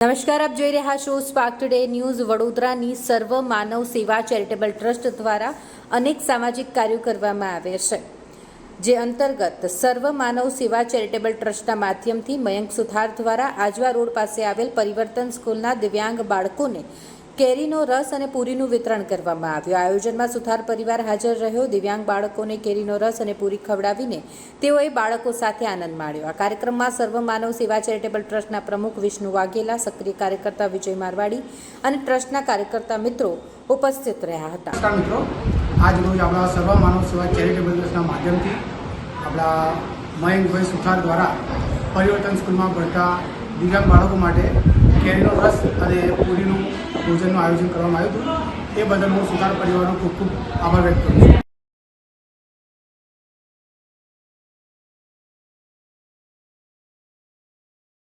નમસ્કાર, આપ જોઈ રહ્યા છો સ્પાર્ક ટુડે ન્યૂઝ વડોદરાની સર્વ માનવ સેવા ચેરિટેબલ ટ્રસ્ટ દ્વારા અનેક સામાજિક કાર્યો કરવામાં આવે છે. જે અંતર્ગત સર્વ માનવ સેવા ચેરિટેબલ ટ્રસ્ટના માધ્યમથી મયંક સુથાર દ્વારા આજવા રોડ પાસે આવેલ પરિવર્તન સ્કૂલના દિવ્યાંગ બાળકોને કેરીનો રસ અને પૂરીનું વિતરણ કરવામાં આવ્યું. આયોજનમાં સુથાર પરિવાર હાજર રહ્યો. દિવ્યાંગ બાળકોને કેરીનો રસ અને પૂરી ખવડાવીને તેઓએ બાળકો સાથે આનંદ માણ્યો. આ કાર્યક્રમમાં સર્વ માનવ સેવા ચેરિટેબલ ટ્રસ્ટના પ્રમુખ વિષ્ણુ વાઘેલા, સક્રિય કાર્યકર્તા વિજય મારવાડી અને ટ્રસ્ટના કાર્યકર્તા મિત્રો ઉપસ્થિત રહ્યા હતા. મિત્રો. આજ રોજ આપણા સર્વ માનવ સેવા ચેરિટેબલ ટ્રસ્ટના માધ્યમથી આપણા મયંકભાઈ સુથાર દ્વારા પરિવર્તન સ્કૂલમાં ભણતા દિવ્યાંગ બાળકો માટે કેરીનો રસ અને પૂરીનું ભોજનનું આયોજન કરવામાં આવ્યું હતું. એ બદલ હું સુધાર પરિવારનો ખૂબ ખૂબ આભાર વ્યક્ત કરું છું.